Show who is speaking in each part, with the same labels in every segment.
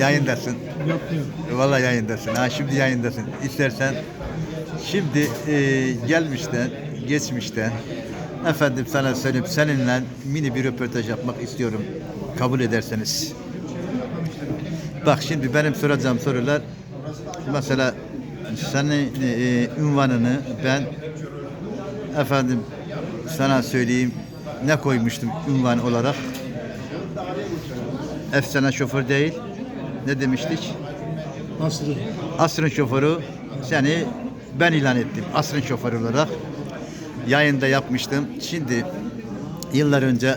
Speaker 1: yayındasın.
Speaker 2: Yapmıyorum.
Speaker 1: Vallahi yayındasın. Ha şimdi yayındasın. İstersen şimdi e, gelmişten, geçmişten efendim sana söyleyeyim seninle mini bir röportaj yapmak istiyorum. Kabul ederseniz. Bak şimdi benim soracağım sorular mesela senin e, ünvanını ben efendim sana söyleyeyim ne koymuştum ünvan olarak? Efsane şoför değil. Ne demiştik?
Speaker 2: Nasıl?
Speaker 1: Asrın şoförü seni ben ilan ettim. Asrın şoförü olarak yayında yapmıştım. Şimdi yıllar önce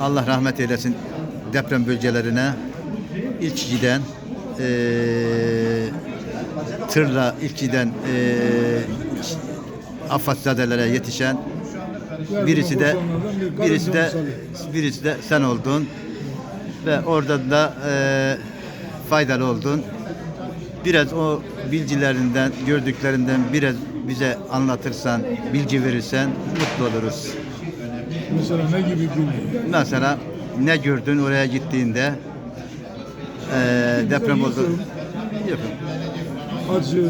Speaker 1: Allah rahmet eylesin deprem bölgelerine ilk giden eee tırla ilk giden eee affatzadelere yetişen birisi de birisi de birisi de sen oldun ve orada da eee faydalı oldun. Biraz o bilgilerinden, gördüklerinden biraz bize anlatırsan, bilgi verirsen mutlu oluruz.
Speaker 2: Mesela ne gibi bilgi?
Speaker 1: Mesela ne gördün oraya gittiğinde eee deprem oldu. Yok.
Speaker 2: Acı,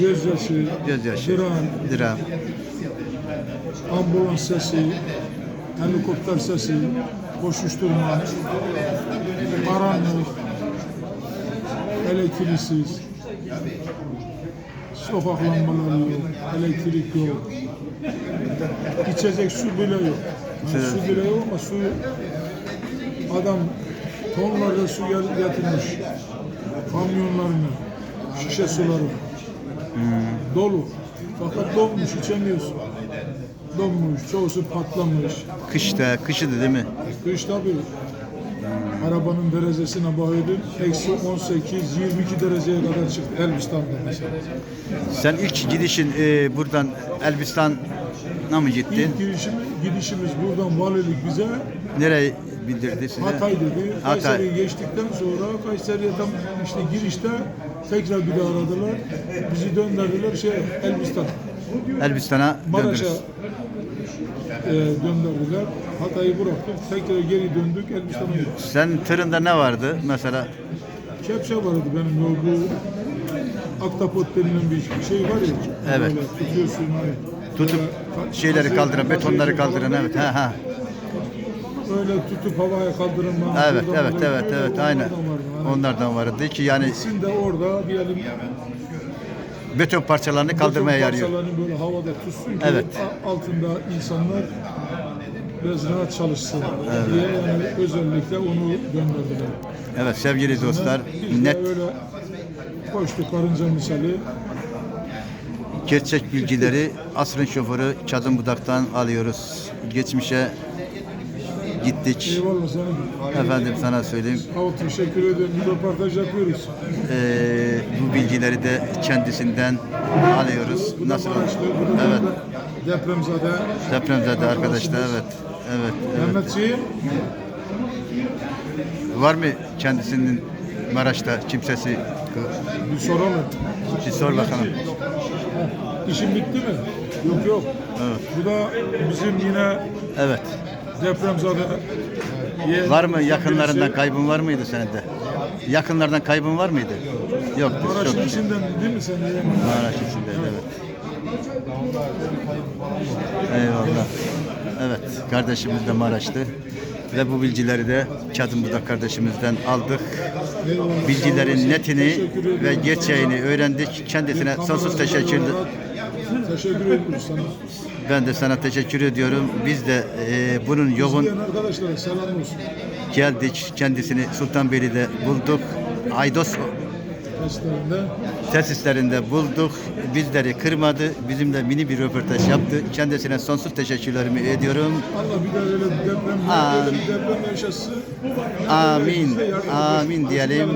Speaker 2: gözyaşı,
Speaker 1: Gözyaşı,
Speaker 2: dram,
Speaker 1: dram,
Speaker 2: ambulans sesi, helikopter sesi, koşuşturma, karanlık, elektriksiz, sokak lambaları yok, elektrik yok, içecek su bile yok. Yani
Speaker 1: Evet.
Speaker 2: su bile yok ama su adam tonlarca su getirmiş kamyonlarına, şişe suları dolu. Fakat donmuş, içemiyorsun. Donmuş, çoğusu patlamış.
Speaker 1: kışta, kışıdı değil mi?
Speaker 2: Kış tabii. Arabanın derecesine bakıyordun. Eksi 18, 22 dereceye kadar çıktı Elbistan'da mesela.
Speaker 1: Sen ilk gidişin eee, buradan Elbistan'a mı gittin?
Speaker 2: İlk girişim, gidişimiz buradan valilik bize
Speaker 1: Nereye bildirdi size?
Speaker 2: Hatay dedi.
Speaker 1: Hatay.
Speaker 2: Kayseri'yi geçtikten sonra Kayseri'ye tam işte girişte tekrar bir daha aradılar. Bizi döndürdüler şey Elbistan.
Speaker 1: Elbistan'a
Speaker 2: Maraş'a
Speaker 1: döndünüz.
Speaker 2: E, döndürdüler. Hatay'ı bıraktık. Tekrar geri döndük Elbistan'a gittik.
Speaker 1: Sen tırında ne vardı mesela?
Speaker 2: Kepçe vardı benim o bu aktapot denilen bir şey var ya.
Speaker 1: Evet.
Speaker 2: Böyle tutuyorsun. hani,
Speaker 1: Tutup
Speaker 2: böyle
Speaker 1: şeyleri
Speaker 2: kazı-
Speaker 1: kaldıran, betonları
Speaker 2: falan
Speaker 1: kaldıran evet. Ha ha.
Speaker 2: Öyle tutup havaya kaldıran.
Speaker 1: Evet, evet,
Speaker 2: böyle
Speaker 1: evet,
Speaker 2: böyle
Speaker 1: evet, aynen.
Speaker 2: Hani
Speaker 1: Onlardan vardı ki yani
Speaker 2: İkisini de orada diyelim
Speaker 1: beton parçalarını kaldırmaya
Speaker 2: beton
Speaker 1: yarıyor.
Speaker 2: parçalarını böyle havada tutsun ki
Speaker 1: Evet.
Speaker 2: altında insanlar biraz rahat çalışsın diye yani özellikle onu gönderdiler.
Speaker 1: Evet sevgili dostlar
Speaker 2: Biz
Speaker 1: net
Speaker 2: öyle koştuk karınca misali.
Speaker 1: gerçek bilgileri asrın şoförü Çadım Budak'tan alıyoruz. Geçmişe gittik.
Speaker 2: Eyvallah sana.
Speaker 1: Efendim sana söyleyeyim.
Speaker 2: Al teşekkür ederim. Bir röportaj yapıyoruz.
Speaker 1: Ee, bu bilgileri de kendisinden alıyoruz.
Speaker 2: Bu da
Speaker 1: Nasıl?
Speaker 2: Maraşlı, bu da
Speaker 1: Evet.
Speaker 2: Depremzade.
Speaker 1: Depremzede arkadaşlar evet. Evet. evet.
Speaker 2: Mehmetçiğim.
Speaker 1: Var mı kendisinin Maraş'ta kimsesi?
Speaker 2: Bir soralım.
Speaker 1: Bir sor bakalım.
Speaker 2: İşin bitti mi? Yok yok.
Speaker 1: Evet.
Speaker 2: Bu da bizim yine
Speaker 1: Evet.
Speaker 2: Depremzade yeğenimizden
Speaker 1: Var mı yakınlarından kaybın var mıydı senin de? Yakınlardan kaybın var mıydı? Yoktu.
Speaker 2: Maraş'ın
Speaker 1: Çok
Speaker 2: içinden değil mi sen yeğenim?
Speaker 1: Maraş içindeydi evet. Eyvallah. Evet kardeşimiz de Maraş'tı. Ve bu bilgileri de Çadımbudak kardeşimizden aldık. Bilgilerin netini ve gerçeğini öğrendik. Kendisine sonsuz teşekkür
Speaker 2: Teşekkür ediyoruz sana.
Speaker 1: Ben de sana teşekkür ediyorum. Biz de e, bunun yoğun
Speaker 2: arkadaşlara selam olsun.
Speaker 1: geldik. Kendisini Sultanbeyli'de bulduk. Aydos
Speaker 2: Testlerinde.
Speaker 1: tesislerinde bulduk. Bizleri kırmadı. Bizimle mini bir röportaj yaptı. Kendisine sonsuz teşekkürlerimi ediyorum.
Speaker 2: Allah bir daha öyle bir deprem, bir deprem yaşasın.
Speaker 1: Amin. Amin diyelim.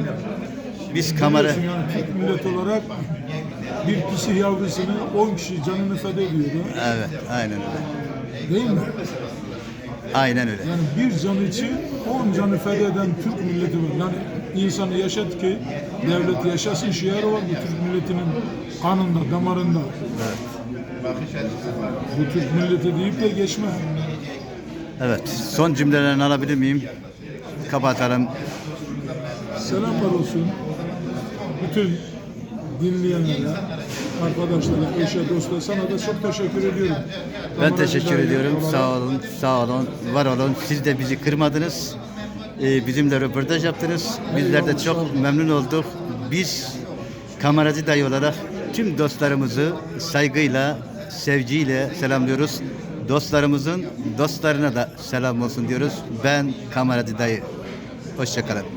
Speaker 1: Biz kamera
Speaker 2: Biliyorsun Yani Türk millet olarak bir kişi yavrusunu 10 kişi canını feda ediyor. da,
Speaker 1: Evet, aynen öyle.
Speaker 2: Değil mi?
Speaker 1: Aynen öyle.
Speaker 2: Yani bir can için 10 canı feda eden Türk milleti var. Yani insanı yaşat ki devlet yaşasın şiarı var bu Türk milletinin kanında, damarında. Bu Türk milleti deyip de geçme.
Speaker 1: Evet. Son cümlelerini alabilir miyim? Kapatalım.
Speaker 2: Selamlar olsun. Bütün dinleyenlere, arkadaşlara, eşe, dosta sana da çok teşekkür ediyorum.
Speaker 1: Ben teşekkür ediyorum. Sağ olun, sağ olun, var olun. Siz de bizi kırmadınız. Ee, bizimle röportaj yaptınız. Bizler de çok memnun olduk. Biz kameracı dayı olarak tüm dostlarımızı saygıyla, sevgiyle selamlıyoruz. Dostlarımızın dostlarına da selam olsun diyoruz. Ben kameracı dayı. Hoşçakalın.